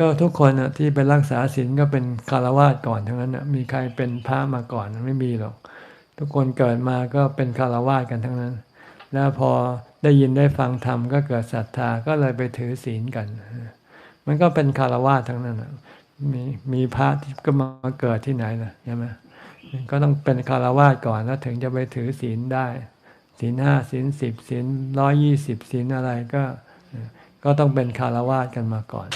ก็ทุกคนที่ไปรักษาศีลก็เป็นคารวาสก่อนทั้งนั้นมีใครเป็นพระมาก่อนไม่มีหรอก ทุกคนเกิดมาก็เป็นคารวาสกันทั้งนั้น แล้วพอได้ยินได้ฟังธรรมก็เกิดศรัทธาก็เลยไปถือศีลกัน มันก็เป็นคารวาสทั้งนั้นมีมีพระที่ก็มาเกิดที่ไหนล่ะใช่ไหมก็ต้องเป็นคารวาสก่อนแล้วถึงจะไปถือศีลได้ศีลห้าศีลสิบศีลร้อยยี่สิบศีลอะไรก็ ก็ต้องเป็นคารวาสกันมาก่อน